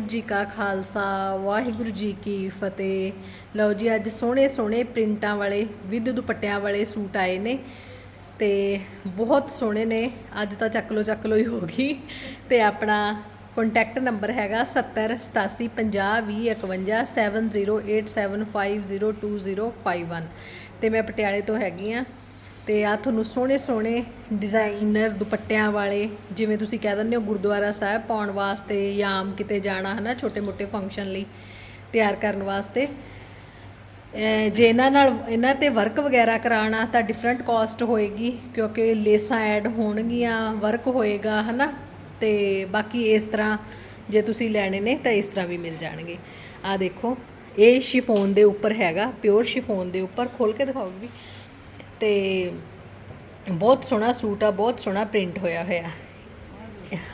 ਜੀ ਕਾ ਖਾਲਸਾ, ਵਾਹਿਗੁਰੂ ਜੀ ਕੀ ਫਤਿਹ। ਲਓ ਜੀ, ਅੱਜ ਸੋਹਣੇ ਸੋਹਣੇ ਪ੍ਰਿੰਟਾਂ ਵਾਲੇ, ਵਿਦ ਦੁਪੱਟਿਆਂ ਵਾਲੇ ਸੂਟ ਆਏ ਨੇ ਤੇ ਬਹੁਤ ਸੋਹਣੇ ਨੇ। ਅੱਜ ਤਾਂ ਚੱਕ ਲੋ ਚੱਕ ਲੋ ਹੀ ਹੋ ਗਈ। ਤੇ ਆਪਣਾ ਕੰਟੈਕਟ ਨੰਬਰ ਹੈਗਾ 7087508087502051 ਤੇ ਮੈਂ ਪਟਿਆਲੇ ਤੋਂ ਹੈਗੀ ਆ ਤੇ ਆ ਤੁਹਾਨੂੰ ਸੋਹਣੇ ਸੋਹਣੇ ਡਿਜ਼ਾਈਨਰ ਦੁਪੱਟਿਆਂ ਵਾਲੇ, ਜਿਵੇਂ ਤੁਸੀਂ ਕਹਿ ਦਿੰਦੇ ਹੋ ਗੁਰਦੁਆਰਾ ਸਾਹਿਬ ਪਾਉਣ ਵਾਸਤੇ ਜਾਂ ਆਮ ਕਿਤੇ ਜਾਣਾ, ਹਨਾ ਛੋਟੇ ਮੋਟੇ ਫੰਕਸ਼ਨ ਲਈ ਤਿਆਰ ਕਰਨ ਵਾਸਤੇ। ਜੇ ਇਹਨਾਂ ਨਾਲ, ਇਹਨਾਂ ਤੇ ਵਰਕ ਵਗੈਰਾ ਕਰਾਉਣਾ, ਤਾਂ ਡਿਫਰੈਂਟ ਕਾਸਟ ਹੋਏਗੀ, ਕਿਉਂਕਿ ਲੇਸਾਂ ਐਡ ਹੋਣਗੀਆਂ ਵਰਕ ਹੋਏਗਾ, ਹਨਾ, ਤੇ ਬਾਕੀ ਇਸ ਤਰ੍ਹਾਂ ਜੇ ਤੁਸੀਂ ਲੈਣੇ ਨੇ, ਤਾਂ ਇਸ ਤਰ੍ਹਾਂ ਵੀ ਮਿਲ ਜਾਣਗੇ। ਆ ਦੇਖੋ, ਇਹ ਸ਼ਿਫੋਨ ਦੇ ਉੱਪਰ ਹੈਗਾ ਪਿਓਰ ਸ਼ਿਫੋਨ ਦੇ ਉੱਪਰ ਖੋਲ ਕੇ ਦਿਖਾਓਗੇ ਤੇ ਬਹੁਤ ਸੋਹਣਾ ਸੂਟ ਆ, ਬਹੁਤ ਸੋਹਣਾ ਪ੍ਰਿੰਟ ਹੋਇਆ ਹੋਇਆ।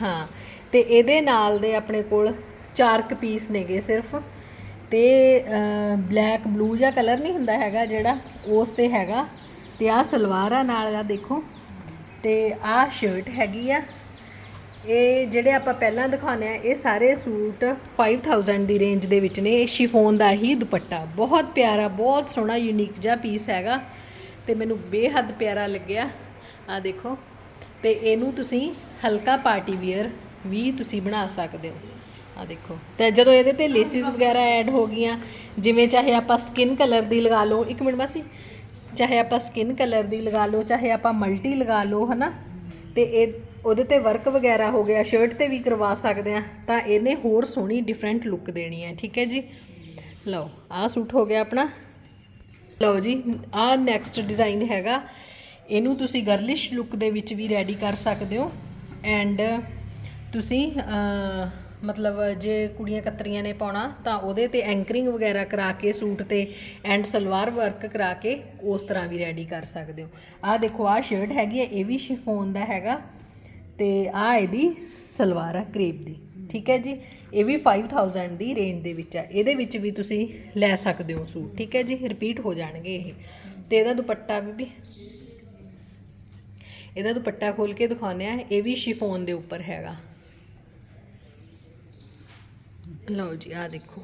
ਹਾਂ, ਤੇ ਇਹਦੇ ਨਾਲ ਦੇ ਆਪਣੇ ਕੋਲ ਚਾਰ ਕੁ ਪੀਸ ਨੇਗੇ ਸਿਰਫ। ਤੇ ਬਲੈਕ ਬਲੂ ਜਿਹਾ ਕਲਰ ਨਹੀਂ ਹੁੰਦਾ ਹੈਗਾ ਜਿਹੜਾ, ਉਸ ਤੇ ਹੈਗਾ। ਤੇ ਆਹ ਸਲਵਾਰ ਆ ਨਾਲ ਆ ਦੇਖੋ। ਤੇ ਆਹ ਸ਼ਰਟ ਹੈਗੀ ਆ। ਇਹ ਜਿਹੜੇ ਆਪਾਂ ਪਹਿਲਾਂ ਦਿਖਾਉਣੇ ਆ, ਇਹ ਸਾਰੇ ਸੂਟ 5000 ਦੀ ਰੇਂਜ ਦੇ ਵਿੱਚ ਨੇ। ਇਹ ਸ਼ਿਫੋਨ ਦਾ ਹੀ ਦੁਪੱਟਾ। ਬਹੁਤ ਪਿਆਰਾ, ਬਹੁਤ ਸੋਹਣਾ ਯੂਨੀਕ ਜਿਹਾ ਪੀਸ ਹੈਗਾ। ਤੇ ਮੈਨੂੰ ਬੇਹੱਦ ਪਿਆਰਾ ਲੱਗਿਆ। ਆ ਦੇਖੋ, ਤੇ ਇਹਨੂੰ ਤੁਸੀਂ ਹਲਕਾ ਪਾਰਟੀ ਵੇਅਰ ਵੀ ਤੁਸੀਂ ਬਣਾ ਸਕਦੇ ਹੋ। ਆ ਦੇਖੋ, ਤੇ ਜਦੋਂ ਇਹਦੇ ਤੇ ਲੇਸਿਸ ਵਗੈਰਾ ਐਡ ਹੋ ਗਈਆਂ, ਜਿਵੇਂ ਚਾਹੇ ਆਪਾਂ ਸਕਿਨ ਕਲਰ ਦੀ ਲਗਾ ਲਓ, ਇੱਕ ਮਿੰਟ ਮਾਸੀ, ਚਾਹੇ ਆਪਾਂ ਸਕਿਨ ਕਲਰ ਦੀ ਲਗਾ ਲਓ, ਚਾਹੇ ਆਪਾਂ ਮਲਟੀ ਲਗਾ ਲਓ, ਹਨਾ? ਤੇ ਇਹ ਉਹਦੇ ਤੇ ਵਰਕ ਵਗੈਰਾ ਹੋ ਗਿਆ ਸ਼ਰਟ ਤੇ ਵੀ ਕਰਵਾ ਸਕਦੇ ਆ ਤਾਂ ਇਹਨੇ ਹੋਰ ਸੋਹਣੀ ਡਿਫਰੈਂਟ ਲੁੱਕ ਦੇਣੀ ਹੈ, ਠੀਕ ਹੈ ਜੀ? ਲਓ, ਆਹ ਸੂਟ ਹੋ ਗਿਆ ਆਪਣਾ। ਲਓ ਜੀ, ਆਹ ਨੈਕਸਟ ਡਿਜ਼ਾਈਨ ਹੈਗਾ। ਇਹਨੂੰ ਤੁਸੀਂ ਗਰਲਿਸ਼ ਲੁੱਕ ਦੇ ਵਿੱਚ ਵੀ ਰੈਡੀ ਕਰ ਸਕਦੇ ਹੋ। ਐਂਡ ਤੁਸੀਂ ਮਤਲਬ ਜੇ ਕੁੜੀਆਂ ਕਤਰੀਆਂ ਨੇ ਪਾਉਣਾ, ਤਾਂ ਉਹਦੇ ਤੇ ਐਂਕਰਿੰਗ ਵਗੈਰਾ ਕਰਾ ਕੇ, ਸੂਟ ਤੇ ਐਂਡ ਸਲਵਾਰ ਵਰਕ ਕਰਾ ਕੇ, ਉਸ ਤਰ੍ਹਾਂ ਵੀ ਰੈਡੀ ਕਰ ਸਕਦੇ ਹੋ। ਆਹ ਦੇਖੋ, ਆਹ ਸ਼ਰਟ ਹੈਗੀ ਹੈ, ਇਹ ਵੀ ਸ਼ਿਫੋਨ ਦਾ ਹੈਗਾ। ਤੇ ਆਹ ਇਹਦੀ ਸਲਵਾਰ ਹੈ ਕਰੇਪ ਦੀ। ਠੀਕ ਹੈ ਜੀ? ਇਹ ਵੀ 5000 ਦੀ ਰੇਂਜ ਦੇ ਵਿੱਚ ਹੈ। ਇਹਦੇ ਵਿੱਚ ਵੀ ਤੁਸੀਂ ਲੈ ਸਕਦੇ ਹੋ ਸੂਟ, ਠੀਕ ਹੈ ਜੀ? ਰਿਪੀਟ ਹੋ ਜਾਣਗੇ ਇਹ। ਤੇ ਇਹਦਾ ਦੁਪੱਟਾ ਵੀ ਵੀ ਇਹਦਾ ਦੁਪੱਟਾ ਖੋਲ ਕੇ ਦਿਖਾਉਂਦੇ ਆ ਇਹ ਵੀ ਸ਼ਿਫੋਨ ਦੇ ਉੱਪਰ ਹੈਗਾ। ਲਓ ਜੀ ਆ ਦੇਖੋ।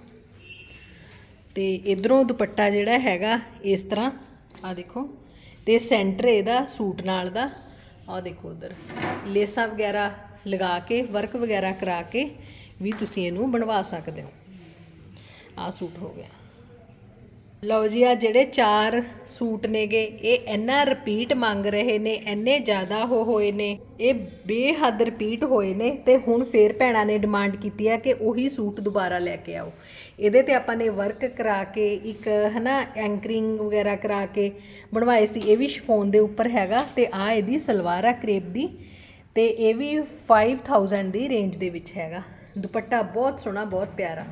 ਤੇ ਇਧਰੋਂ ਦੁਪੱਟਾ ਜਿਹੜਾ ਹੈਗਾ, ਇਸ ਤਰ੍ਹਾਂ ਆ ਦੇਖੋ। ਤੇ ਸੈਂਟਰ ਇਹਦਾ ਸੂਟ ਨਾਲ ਦਾ। ਆ ਦੇਖੋ ਉਧਰ। ਲੇਸਾਂ ਵਗੈਰਾ ਲਗਾ ਕੇ, ਵਰਕ ਵਗੈਰਾ ਕਰਾ ਕੇ ਵੀ ਤੁਸੀਂ ਇਹਨੂੰ ਬਣਵਾ ਸਕਦੇ ਹੋ। ਆ ਸੂਟ ਹੋ ਗਿਆ। ਲਓ ਜੀ, ਆ ਜਿਹੜੇ ਚਾਰ ਸੂਟ ਨੇਗੇ, ਇਹ ਇੰਨਾ ਰਿਪੀਟ ਮੰਗ ਰਹੇ ਨੇ, ਇੰਨੇ ਜ਼ਿਆਦਾ ਹੋ ਹੋਏ ਨੇ, ਇਹ ਬੇਹੱਦ ਰਿਪੀਟ ਹੋਏ ਨੇ ਤੇ ਹੁਣ ਫੇਰ ਭੈਣਾਂ ਨੇ ਡਿਮਾਂਡ ਕੀਤੀ ਹੈ ਕਿ ਉਹੀ ਸੂਟ ਦੁਬਾਰਾ ਲੈ ਕੇ ਆਓ। ਇਹਦੇ ਤੇ ਆਪਾਂ ਨੇ ਵਰਕ ਕਰਾ ਕੇ, ਇੱਕ ਹਨਾ ਐਂਕਰਿੰਗ ਵਗੈਰਾ ਕਰਾ ਕੇ ਬਣਵਾਏ ਸੀ, ਇਹ ਵੀ ਸ਼ਿਫੋਨ ਦੇ ਉੱਪਰ ਹੈਗਾ ਤੇ ਆ ਇਹਦੀ ਸਲਵਾਰ ਆ ਕਰੇਪ ਦੀ। ਤੇ ਇਹ ਵੀ 5000 ਦੀ ਰੇਂਜ ਦੇ ਵਿੱਚ ਹੈਗਾ। ਦੁਪੱਟਾ ਬਹੁਤ ਸੋਹਣਾ, ਬਹੁਤ ਪਿਆਰਾ।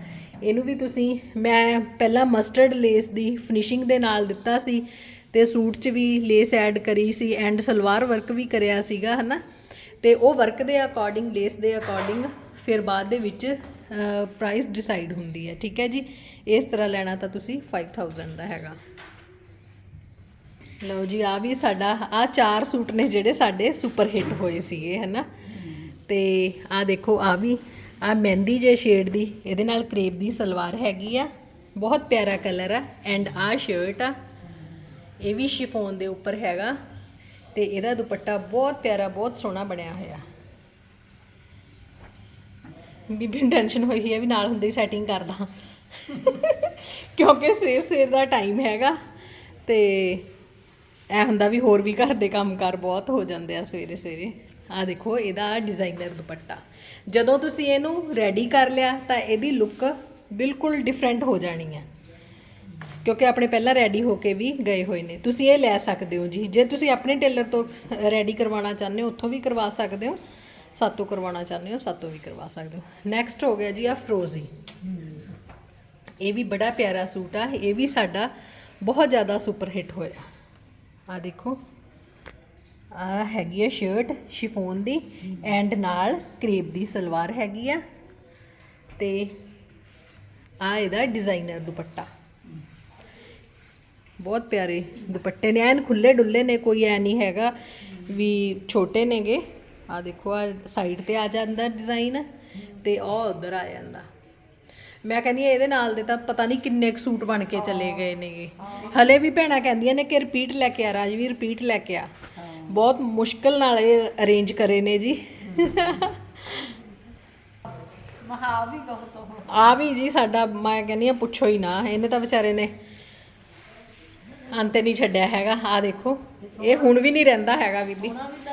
ਇਹਨੂੰ ਵੀ ਤੁਸੀਂ, ਮੈਂ ਪਹਿਲਾਂ ਮਸਟਰਡ ਲੇਸ ਦੀ ਫਿਨਿਸ਼ਿੰਗ ਦੇ ਨਾਲ ਦਿੱਤਾ ਸੀ ਤੇ ਸੂਟ 'ਚ ਵੀ ਲੇਸ ਐਡ ਕਰੀ ਸੀ ਐਂਡ ਸਲਵਾਰ ਵਰਕ ਵੀ ਕਰਿਆ ਸੀਗਾ, ਹਨਾ? ਤੇ ਉਹ ਵਰਕ ਦੇ ਅਕੋਰਡਿੰਗ ਲੇਸ ਦੇ ਅਕੋਰਡਿੰਗ ਫਿਰ ਬਾਅਦ ਦੇ ਵਿੱਚ ਪ੍ਰਾਈਸ ਡਿਸਾਈਡ ਹੁੰਦੀ ਹੈ। ਠੀਕ ਹੈ ਜੀ? ਇਸ ਤਰ੍ਹਾਂ ਲੈਣਾ ਤਾਂ ਤੁਸੀਂ 5000 ਦਾ ਹੈਗਾ। ਲਓ ਜੀ ਆ ਵੀ ਸਾਡਾ ਆ ਚਾਰ ਸੂਟ ਨੇ ਜਿਹੜੇ ਸਾਡੇ ਸੁਪਰ ਹਿੱਟ ਹੋਏ ਸੀਗੇ, ਹਨਾ? ਤੇ ਆ ਦੇਖੋ ਆ ਵੀ ਆ ਮਹਿੰਦੀ ਜੇ ਸ਼ੇਡ ਦੀ, ਇਹਦੇ ਨਾਲ ਕਰੇਪ ਦੀ ਸਲਵਾਰ ਹੈਗੀ ਆ। ਬਹੁਤ ਪਿਆਰਾ ਕਲਰ ਆ ਐਂਡ ਆ ਸ਼ਰਟ ਆ। ਇਹ ਵੀ ਸ਼ਿਫੋਨ ਦੇ ਉੱਪਰ ਹੈਗਾ, ਤੇ ਇਹਦਾ ਦੁਪੱਟਾ ਬਹੁਤ ਪਿਆਰਾ, ਬਹੁਤ ਸੋਹਣਾ ਬਣਿਆ ਹੋਇਆ। ਬੀਬੀ ਨੂੰ ਟੈਨਸ਼ਨ ਹੋਈ ਹੈ ਵੀ ਨਾਲ ਹੁੰਦੇ ਹੀ ਸੈਟਿੰਗ ਕਰਦਾ। ਕਿਉਂਕਿ ਸਵੇਰ ਸਵੇਰ ਦਾ ਟਾਈਮ ਹੈਗਾ, ਤੇ ਐ ਹੁੰਦਾ ਵੀ ਹੋਰ ਵੀ ਘਰ ਦੇ ਕੰਮਕਾਰ ਬਹੁਤ ਹੋ ਜਾਂਦੇ ਆ ਸਵੇਰੇ ਸਵੇਰੇ। ਆ ਦੇਖੋ, ਇਹਦਾ ਡਿਜ਼ਾਈਨਰ ਦੁਪੱਟਾ। ਜਦੋਂ ਤੁਸੀਂ ਇਹਨੂੰ ਰੈਡੀ ਕਰ ਲਿਆ, ਤਾਂ ਇਹਦੀ ਲੁੱਕ ਬਿਲਕੁਲ ਡਿਫਰੈਂਟ ਹੋ ਜਾਣੀ ਹੈ ਕਿਉਂਕਿ ਆਪਣੇ ਪਹਿਲਾਂ ਰੈਡੀ ਹੋ ਕੇ ਵੀ ਗਏ ਹੋਏ ਨੇ। ਤੁਸੀਂ ਇਹ ਲੈ ਸਕਦੇ ਹੋ ਜੀ। ਜੇ ਤੁਸੀਂ ਆਪਣੇ ਟੇਲਰ ਤੋਂ ਰੈਡੀ ਕਰਵਾਉਣਾ ਚਾਹੁੰਦੇ ਹੋ, ਉੱਥੋਂ ਵੀ ਕਰਵਾ ਸਕਦੇ ਹੋ। ਸਾਤੋਂ ਕਰਵਾਉਣਾ ਚਾਹੁੰਦੇ ਹੋ, ਸਾਤੋਂ ਵੀ ਕਰਵਾ ਸਕਦੇ ਹੋ। ਨੈਕਸਟ ਹੋ ਗਿਆ ਜੀ ਆ ਫਰੋਜ਼ੀ ਇਹ ਵੀ ਬੜਾ ਪਿਆਰਾ ਸੂਟ ਆ। ਇਹ ਵੀ ਸਾਡਾ ਬਹੁਤ ਜ਼ਿਆਦਾ ਸੁਪਰ ਹਿੱਟ ਹੋਇਆ। ਆ ਦੇਖੋ। ਆ ਹੈਗੀ ਆ ਸ਼ਰਟ ਸ਼ਿਫੋਨ ਦੀ ਐਂਡ ਨਾਲ ਕਰੇਪ ਦੀ ਸਲਵਾਰ ਹੈਗੀ ਆ। ਤੇ ਆ ਇਹਦਾ ਡਿਜ਼ਾਈਨਰ ਦੁਪੱਟਾ। ਬਹੁਤ ਪਿਆਰੇ ਦੁਪੱਟੇ ਨੇ। ਐਨ ਖੁੱਲੇ ਡੁੱਲੇ ਨੇ, ਕੋਈ ਐ ਨਹੀਂ ਹੈਗਾ ਵੀ ਛੋਟੇ ਨੇਗੇ। ਆ ਦੇਖੋ ਆ ਸਾਈਡ ਤੇ ਆ ਜਾਂਦਾ ਡਿਜ਼ਾਈਨ ਤੇ ਉਹ ਉਧਰ ਆ ਜਾਂਦਾ। ਮੈਂ ਕਹਿੰਦੀ ਹਾਂ ਇਹਦੇ ਨਾਲ ਦੇ ਤਾਂ ਪਤਾ ਨਹੀਂ ਕਿੰਨੇ ਕੁ ਸੂਟ ਬਣ ਕੇ ਚਲੇ ਗਏ ਨੇਗੇ ਹਲੇ ਵੀ ਭੈਣਾਂ ਕਹਿੰਦੀਆਂ ਨੇ ਕਿ ਰਿਪੀਟ ਲੈ ਕੇ ਆ ਰਾਜਵੀਰ ਰਿਪੀਟ ਲੈ ਕੇ ਆ। ਬਹੁਤ ਮੁਸ਼ਕਲ ਨਾਲ ਇਹ ਅਰੇਂਜ ਕਰੇ ਨੇ ਜੀ। ਮਹਾ ਵੀ ਬਹੁਤ ਉਹ ਆ ਵੀ ਜੀ ਸਾਡਾ ਮੈਂ ਕਹਿੰਦੀ ਆ ਪੁੱਛੋ ਹੀ ਨਾ ਇਹਨੇ ਤਾਂ ਵਿਚਾਰੇ ਨੇ ਅੰਤ ਨਹੀਂ ਛੱਡਿਆ ਹੈਗਾ। ਆ ਦੇਖੋ ਇਹ ਹੁਣ ਵੀ ਨਹੀਂ ਰਹਿੰਦਾ ਹੈਗਾ ਬੀਬੀ। ਉਹਨਾਂ ਵੀ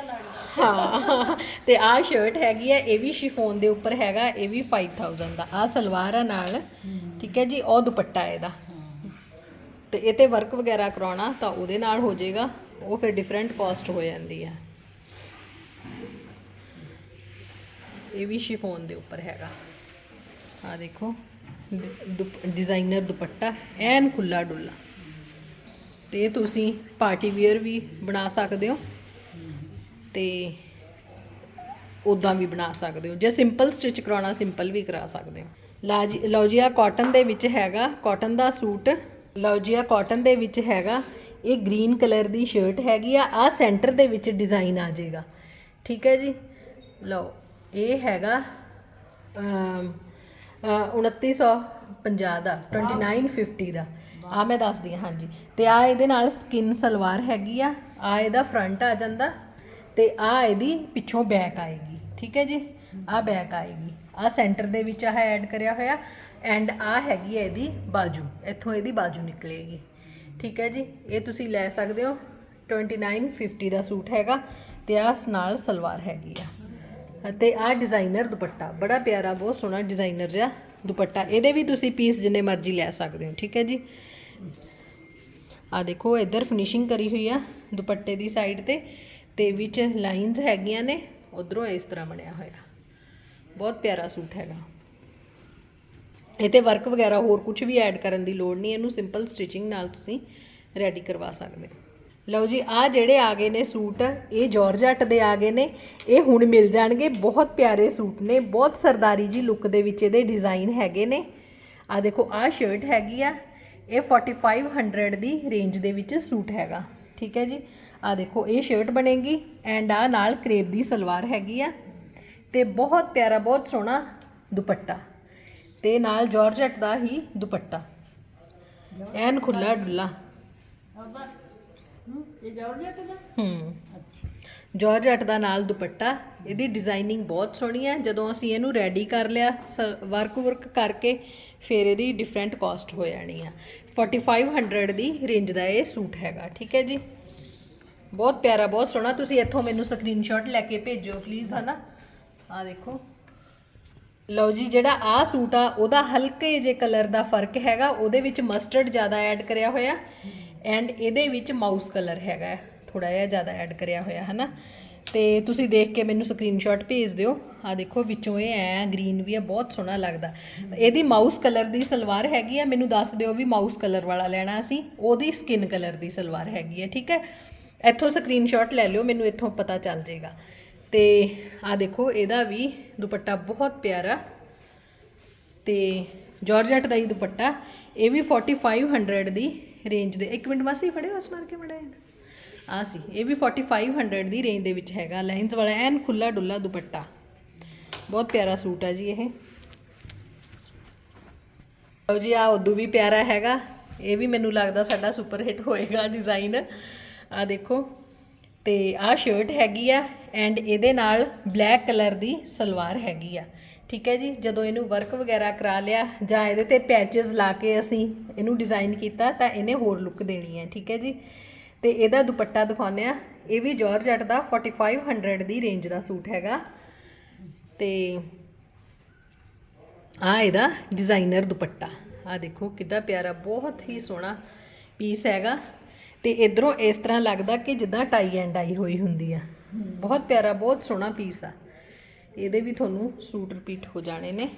ਹਾਂ। ਤੇ ਆਹ ਸ਼ਰਟ ਹੈਗੀ ਆ, ਇਹ ਵੀ ਸ਼ਿਫੋਨ ਦੇ ਉੱਪਰ ਹੈਗਾ, ਇਹ ਵੀ 5000 ਦਾ। ਆਹ ਸਲਵਾਰ ਆ ਨਾਲ, ਠੀਕ ਹੈ ਜੀ, ਉਹ ਦੁਪੱਟਾ ਇਹਦਾ। ਤੇ ਇਹ ਤੇ ਵਰਕ ਵਗੈਰਾ ਕਰਾਉਣਾ, ਤਾਂ ਉਹਦੇ ਨਾਲ ਹੋ ਜਾਏਗਾ, ਉਹ ਫਿਰ ਡਿਫਰੈਂਟ ਕਾਸਟ ਹੋ ਜਾਂਦੀ ਆ। ਇਹ ਵੀ ਸ਼ਿਫੋਨ ਦੇ ਉੱਪਰ ਹੈਗਾ। ਆ ਦੇਖੋ ਡਿਜ਼ਾਈਨਰ ਦੁਪੱਟਾ, ਐਨ ਖੁੱਲਾ ਡੁੱਲਾ। ਤੇ ਤੁਸੀਂ ਪਾਰਟੀ ਵੇਅਰ ਵੀ ਬਣਾ ਸਕਦੇ ਹੋ। ਤੇ ਉਦਾਂ ਵੀ ਬਣਾ ਸਕਦੇ ਹੋ। ਜੇ ਸਿੰਪਲ ਸਟਿਚ ਕਰਾਉਣਾ ਸਿੰਪਲ ਵੀ ਕਰਾ ਸਕਦੇ ਹੋ। ਲਾ ਜੀ ਲਓ ਕਾਟਨ ਦੇ ਵਿੱਚ ਹੈਗਾ ਕਾਟਨ ਦਾ ਸੂਟ। ਲਓ ਜੀ ਕਾਟਨ ਦੇ ਵਿੱਚ ਹੈਗਾ ਇਹ ਗ੍ਰੀਨ ਕਲਰ ਦੀ ਸ਼ਰਟ ਹੈਗੀ ਆ। ਆ ਸੈਂਟਰ ਦੇ ਵਿੱਚ ਡਿਜ਼ਾਈਨ ਆ ਜਾਏਗਾ ਠੀਕ ਹੈ ਜੀ? ਲਓ ਇਹ ਹੈਗਾ ਅਮ, ਅ, 2950 ਦਾ 2950 ਦਾ। ਆ ਮੈਂ ਦੱਸਦੀ ਹਾਂ ਹਾਂਜੀ। ਤੇ ਆ ਇਹਦੇ ਨਾਲ ਸਕਿਨ ਸਲਵਾਰ ਹੈਗੀ ਆ। ਆ ਇਹਦਾ ਫਰੰਟ ਆ ਜਾਂਦਾ। ਤੇ ਆ ਇਹਦੀ ਪਿੱਛੋਂ ਬੈਕ ਆਏਗੀ, ਠੀਕ ਹੈ ਜੀ? ਆ ਬੈਕ ਆਏਗੀ। ਆ ਸੈਂਟਰ ਦੇ ਵਿੱਚ ਆਹ ਐਡ ਕਰਿਆ ਹੋਇਆ ਐਂਡ ਆ ਹੈਗੀ ਹੈ ਇਹਦੀ ਬਾਜੂ, ਇੱਥੋਂ ਇਹਦੀ ਬਾਜੂ ਨਿਕਲੇਗੀ, ਠੀਕ ਹੈ ਜੀ? ਇਹ ਤੁਸੀਂ ਲੈ ਸਕਦੇ ਹੋ 2950 ਦਾ ਸੂਟ ਹੈਗਾ ਤੇ ਆ ਨਾਲ ਸਲਵਾਰ ਹੈਗੀ ਆ। ਅਤੇ ਆ ਡਿਜ਼ਾਈਨਰ ਦੁਪੱਟਾ, ਬੜਾ ਪਿਆਰਾ, ਬਹੁਤ ਸੋਹਣਾ ਡਿਜ਼ਾਈਨਰ ਜਿਹਾ ਦੁਪੱਟਾ। ਇਹਦੇ ਵੀ ਤੁਸੀਂ ਪੀਸ ਜਿੰਨੇ ਮਰਜ਼ੀ ਲੈ ਸਕਦੇ ਹੋ, ਠੀਕ ਹੈ ਜੀ? ਆ ਦੇਖੋ, ਇੱਧਰ ਫਿਨਿਸ਼ਿੰਗ ਕਰੀ ਹੋਈ ਆ ਦੁਪੱਟੇ ਦੀ ਸਾਈਡ ਤੇ। ਤੇ ਵਿੱਚ ਲਾਈਨਸ ਹੈਗੀਆਂ ਨੇ, ਉਧਰੋਂ ਇਸ ਤਰ੍ਹਾਂ ਬਣਿਆ ਹੋਇਆ। ਬਹੁਤ ਪਿਆਰਾ ਸੂਟ ਹੈਗਾ। ਇਹ ਤੇ ਵਰਕ ਵਗੈਰਾ ਹੋਰ ਕੁਝ ਵੀ ਐਡ ਕਰਨ ਦੀ ਲੋੜ ਨਹੀਂ, ਇਹਨੂੰ ਸਿੰਪਲ ਸਟਿਚਿੰਗ ਨਾਲ ਤੁਸੀਂ ਰੈਡੀ ਕਰਵਾ ਸਕਦੇ ਹੋ। ਲਓ ਜੀ ਆ ਜਿਹੜੇ ਆ ਗਏ ਨੇ ਸੂਟ, ਇਹ ਜਾਰਜਟ ਦੇ ਆ ਗਏ ਨੇ, ਇਹ ਹੁਣ ਮਿਲ ਜਾਣਗੇ। ਬਹੁਤ ਪਿਆਰੇ ਸੂਟ ਨੇ, ਬਹੁਤ ਸਰਦਾਰੀ ਜੀ ਲੁੱਕ ਦੇ ਵਿੱਚ ਇਹਦੇ ਡਿਜ਼ਾਈਨ ਹੈਗੇ ਨੇ। ਆ ਦੇਖੋ ਆ ਸ਼ਰਟ ਹੈਗੀ ਆ, ਇਹ 4500 ਦੀ ਰੇਂਜ ਦੇ ਵਿੱਚ ਸੂਟ ਹੈਗਾ। ਠੀਕ ਹੈ ਜੀ? ਆ ਦੇਖੋ, ਇਹ ਸ਼ਰਟ ਬਣੇਗੀ ਐਂਡ ਆ ਨਾਲ ਕਰੇਪ ਦੀ ਸਲਵਾਰ ਹੈਗੀ ਆ ਤੇ ਬਹੁਤ ਪਿਆਰਾ, ਬਹੁਤ ਸੋਹਣਾ ਦੁਪੱਟਾ ਤੇ ਨਾਲ ਜਾਰਜਟ ਦਾ ਹੀ ਦੁਪੱਟਾ। ਐਨ ਖੁੱਲਾ ਡੁੱਲਾ। ਉਹਦਾ ਇਹ ਜੌਰਜਟ ਦਾ ਹੂੰ। ਜਾਰਜਟ ਦਾ ਨਾਲ ਦੁਪੱਟਾ, ਇਹਦੀ ਡਿਜ਼ਾਈਨਿੰਗ ਬਹੁਤ ਸੋਹਣੀ ਹੈ ਜਦੋਂ ਅਸੀਂ ਇਹਨੂੰ ਰੈਡੀ ਕਰ ਲਿਆ ਵਰਕ ਵਰਕ ਕਰਕੇ, ਫਿਰ ਇਹਦੀ ਡਿਫਰੈਂਟ ਕਾਸਟ ਹੋ ਜਾਣੀ ਆ। 4500 ਦੀ ਰੇਂਜ ਦਾ ਇਹ ਸੂਟ ਹੈਗਾ, ਠੀਕ ਹੈ ਜੀ? ਬਹੁਤ ਪਿਆਰਾ, ਬਹੁਤ ਸੋਹਣਾ। ਤੁਸੀਂ ਇੱਥੋਂ ਮੈਨੂੰ ਸਕਰੀਨਸ਼ਾਟ ਲੈ ਕੇ ਭੇਜੋ ਪਲੀਜ਼ ਹਨਾ? ਆ ਦੇਖੋ। ਲਓ ਜੀ, ਜਿਹੜਾ ਆ ਸੂਟ ਆ, ਉਹਦਾ ਹਲਕੇ ਜੇ ਕਲਰ ਦਾ ਫ਼ਰਕ ਹੈਗਾ। ਉਹਦੇ ਵਿੱਚ ਮਸਟਰਡ ਜ਼ਿਆਦਾ ਐਡ ਕਰਿਆ ਹੋਇਆ ਐਂਡ ਇਹਦੇ ਵਿੱਚ ਮਾਊਸ ਕਲਰ ਹੈਗਾ। ਥੋੜਾ ਜਿਹਾ ਜ਼ਿਆਦਾ ਐਡ ਕਰਿਆ ਹੋਇਆ, ਹਨਾ? ਤੇ ਤੁਸੀਂ ਦੇਖ ਕੇ ਮੈਨੂੰ ਸਕਰੀਨਸ਼ਾਟ ਭੇਜ ਦਿਓ। ਆ ਦੇਖੋ, ਵਿੱਚੋਂ ਇਹ ਐ ਗ੍ਰੀਨ ਵੀ ਆ, ਬਹੁਤ ਸੋਹਣਾ ਲੱਗਦਾ। ਇਹਦੀ ਮਾਊਸ ਕਲਰ ਦੀ ਸਲਵਾਰ ਹੈਗੀ ਆ। ਮੈਨੂੰ ਦੱਸ ਦਿਓ ਵੀ ਮਾਊਸ ਕਲਰ ਵਾਲਾ ਲੈਣਾ ਅਸੀਂ। ਉਹਦੀ ਸਕਿਨ ਕਲਰ ਦੀ ਸਲਵਾਰ ਹੈਗੀ ਆ, ਠੀਕ ਹੈ? ਇੱਥੋਂ ਸਕਰੀਨਸ਼ਾਟ ਲੈ ਲਿਓ, ਮੈਨੂੰ ਇੱਥੋਂ ਪਤਾ ਚੱਲ ਜਾਏਗਾ। ਤੇ ਆ ਦੇਖੋ, ਇਹਦਾ ਵੀ ਦੁਪੱਟਾ ਬਹੁਤ ਪਿਆਰਾ। ਤੇ ਜਾਰਜਟ ਦਾ ਹੀ ਦੁਪੱਟਾ। ਇਹ ਵੀ 4500 ਦੀ ਰੇਂਜ ਦੇ। ਇੱਕ ਮਿੰਟ ਮਾਸੀ, ਫੜਿਓ ਉਸ ਮਾਰ ਕੇ ਮੜਾ ਆ ਸੀ, ਇਹ ਵੀ 4500 ਦੀ ਰੇਂਜ ਦੇ ਵਿੱਚ ਹੈਗਾ। ਲਾਈਨਸ ਵਾਲਾ ਐਨ ਖੁੱਲਾ ਡੁੱਲਾ ਦੁਪੱਟਾ। ਬਹੁਤ ਪਿਆਰਾ ਸੂਟ ਆ ਜੀ ਇਹ। ਲਓ ਜੀ ਆ ਉਦੋਂ ਵੀ ਪਿਆਰਾ ਹੈਗਾ। ਇਹ ਵੀ ਮੈਨੂੰ ਲੱਗਦਾ ਸਾਡਾ ਸੁਪਰ ਹਿੱਟ ਹੋਏਗਾ ਡਿਜ਼ਾਈਨ ਆ ਦੇਖੋ। ਤੇ ਆ ਸ਼ਰਟ ਹੈਗੀ ਆ ਐਂਡ ਇਹਦੇ ਨਾਲ ਬਲੈਕ ਕਲਰ ਦੀ ਸਲਵਾਰ ਹੈਗੀ ਆ। ਠੀਕ ਹੈ ਜੀ? ਜਦੋਂ ਇਹਨੂੰ ਵਰਕ ਵਗੈਰਾ ਕਰਾ ਲਿਆ ਜਾਂ ਇਹਦੇ ਤੇ ਪੈਚਸ ਲਾ ਕੇ ਅਸੀਂ ਇਹਨੂੰ ਡਿਜ਼ਾਈਨ ਕੀਤਾ ਤਾਂ ਇਹਨੇ ਹੋਰ ਲੁੱਕ ਦੇਣੀ ਹੈ। ਠੀਕ ਹੈ ਜੀ? ਤੇ ਇਹਦਾ ਦੁਪੱਟਾ ਦਿਖਾਉਂਦੇ ਆ ਇਹ ਵੀ ਜਾਰਜਟ ਦਾ 4500 ਦੀ ਰੇਂਜ ਦਾ ਸੂਟ ਹੈਗਾ। ਤੇ ਆ ਇਹਦਾ ਡਿਜ਼ਾਈਨਰ ਦੁਪੱਟਾ। ਆ ਦੇਖੋ ਕਿੱਡਾ ਪਿਆਰਾ, ਬਹੁਤ ਹੀ ਸੋਹਣਾ ਪੀਸ ਹੈਗਾ। ਤੇ ਇਧਰੋਂ ਇਸ ਤਰ੍ਹਾਂ ਲੱਗਦਾ ਕਿ ਜਿੱਦਾਂ ਟਾਈ ਐਂਡ ਆਈ ਹੋਈ ਹੁੰਦੀ ਆ। ਬਹੁਤ ਪਿਆਰਾ, ਬਹੁਤ ਸੋਹਣਾ ਪੀਸ ਆ। ਇਹਦੇ ਵੀ ਤੁਹਾਨੂੰ ਸੂਟ ਰਿਪੀਟ ਹੋ ਜਾਣੇ ਨੇ।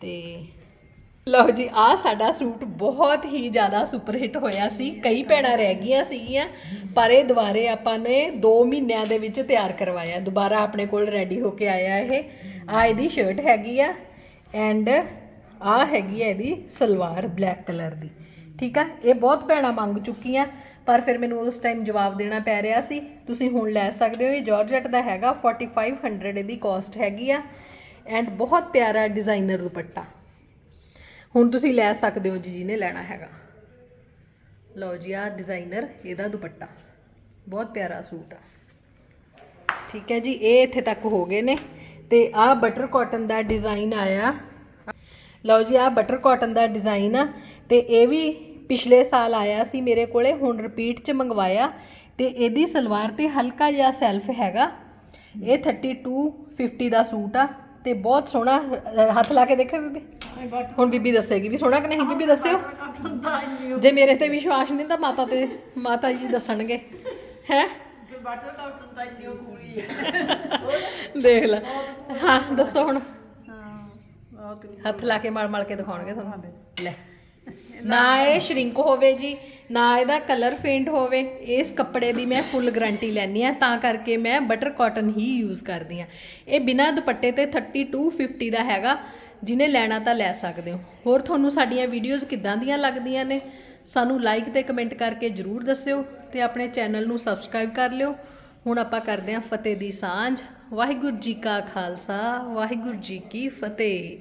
ਤੇ ਲਓ ਜੀ ਆ ਸਾਡਾ ਸੂਟ ਬਹੁਤ ਹੀ ਜ਼ਿਆਦਾ ਸੁਪਰ ਹਿੱਟ ਹੋਇਆ ਸੀ। ਕਈ ਭੈਣਾਂ ਰਹਿ ਗਈਆਂ ਸੀਗੀਆਂ, ਪਰ ਇਹ ਦੁਬਾਰੇ ਆਪਾਂ ਨੇ 2 ਮਹੀਨਿਆਂ ਦੇ ਵਿੱਚ ਤਿਆਰ ਕਰਵਾਇਆ। ਦੁਬਾਰਾ ਆਪਣੇ ਕੋਲ ਰੈਡੀ ਹੋ ਕੇ ਆਇਆ ਇਹ। ਆ ਇਹਦੀ ਸ਼ਰਟ ਹੈਗੀ ਆ ਐਂਡ ਆ ਹੈਗੀ ਆ ਇਹਦੀ ਸਲਵਾਰ ਬਲੈਕ ਕਲਰ ਦੀ। ਠੀਕ ਆ? ਇਹ ਬਹੁਤ ਭੈਣਾਂ ਮੰਗ ਚੁੱਕੀਆਂ, ਪਰ ਫਿਰ ਮੈਨੂੰ ਉਸ ਟਾਈਮ ਜਵਾਬ ਦੇਣਾ ਪੈ ਰਿਹਾ ਸੀ। ਤੁਸੀਂ ਹੁਣ ਲੈ ਸਕਦੇ ਹੋ, ਇਹ ਜਾਰਜਟ ਦਾ ਹੈਗਾ 4500 ਇਹਦੀ ਕਾਸਟ ਹੈਗੀ ਆ। ਐਂਡ ਬਹੁਤ ਪਿਆਰਾ ਡਿਜ਼ਾਈਨਰ ਦੁਪੱਟਾ। ਹੁਣ ਤੁਸੀਂ ਲੈ ਸਕਦੇ ਹੋ ਜੀ, ਜਿਹਨੇ ਲੈਣਾ ਹੈਗਾ। ਲਓ ਜੀ ਆ ਡਿਜ਼ਾਈਨਰ ਇਹਦਾ ਦੁਪੱਟਾ। ਬਹੁਤ ਪਿਆਰਾ ਸੂਟ ਆ। ਠੀਕ ਹੈ ਜੀ, ਇਹ ਇੱਥੇ ਤੱਕ ਹੋ ਗਏ ਨੇ। ਤੇ ਆ ਬਟਰ ਕਾਟਨ ਦਾ ਡਿਜ਼ਾਈਨ ਆਇਆ। ਲਓ ਜੀ ਆ ਬਟਰ ਕਾਟਨ ਦਾ ਡਿਜ਼ਾਈਨ ਆ। ਤੇ ਇਹ ਵੀ ਪਿਛਲੇ ਸਾਲ ਆਇਆ ਸੀ ਮੇਰੇ ਕੋਲੇ ਹੁਣ ਰਿਪੀਟ ਚ ਮੰਗਵਾਇਆ ਤੇ ਇਹਦੀ ਸਲਵਾਰ ਤੇ ਹਲਕਾ ਜਿਹਾ ਸੈਲਫ ਹੈਗਾ। ਇਹ 3250 ਦਾ ਸੂਟ ਆ ਤੇ ਬਹੁਤ ਸੋਹਣਾ ਹੱਥ ਲਾ ਕੇ ਦੇਖਿਓ ਬੀਬੀ। ਹੁਣ ਬੀਬੀ ਦੱਸੇਗੀ ਵੀ ਸੋਹਣਾ ਕਿ ਨਹੀਂ ਬੀਬੀ ਦੱਸਿਓ। ਜੇ ਮੇਰੇ ਤੇ ਵਿਸ਼ਵਾਸ ਨਹੀਂ ਤਾਂ ਮਾਤਾ ਤੇ ਮਾਤਾ ਜੀ ਦੱਸਣਗੇ। ਹੈ? ਇੰਨੀ ਦੇਖ ਲੈ। ਹਾਂ ਦੱਸੋ ਹੁਣ। ਹੱਥ ਲਾ ਕੇ ਮਲ ਮਲ ਕੇ ਦਿਖਾਉਣਗੇ ਤੁਹਾਨੂੰ। ਲੈ। ਨਾ ਇਹ ਸ਼ਰਿੰਕ ਹੋਵੇ ਜੀ ਨਾ ਇਹਦਾ ਕਲਰ ਫੇਂਟ ਹੋਵੇ ਇਸ ਕੱਪੜੇ ਦੀ ਮੈਂ ਫੁੱਲ ਗਾਰੰਟੀ ਲੈਣੀ ਆ ਤਾਂ ਕਰਕੇ ਮੈਂ ਬਟਰ ਕਾਟਨ ਹੀ ਯੂਜ਼ ਕਰਦੀ ਆ ਇਹ ਬਿਨਾ ਦੁਪੱਟੇ ਤੇ 3250 ਦਾ ਹੈਗਾ ਜਿਹਨੇ ਲੈਣਾ ਤਾਂ ਲੈ ਸਕਦੇ ਹੋ। ਹੋਰ ਤੁਹਾਨੂੰ ਸਾਡੀਆਂ ਵੀਡੀਓਜ਼ ਕਿੱਦਾਂ ਦੀਆਂ ਲੱਗਦੀਆਂ ਨੇ ਸਾਨੂੰ ਲਾਈਕ ਤੇ ਕਮੈਂਟ ਕਰਕੇ ਜਰੂਰ ਦੱਸਿਓ ਤੇ ਆਪਣੇ ਚੈਨਲ ਨੂੰ ਸਬਸਕ੍ਰਾਈਬ ਕਰ ਲਿਓ। ਹੁਣ ਆਪਾਂ ਕਰਦੇ ਹਾਂ ਫਤਿਹ ਦੀ ਸਾਂਝ। ਵਾਹਿਗੁਰੂ ਜੀ ਕਾ ਖਾਲਸਾ ਵਾਹਿਗੁਰੂ ਜੀ ਕੀ ਫਤਿਹ।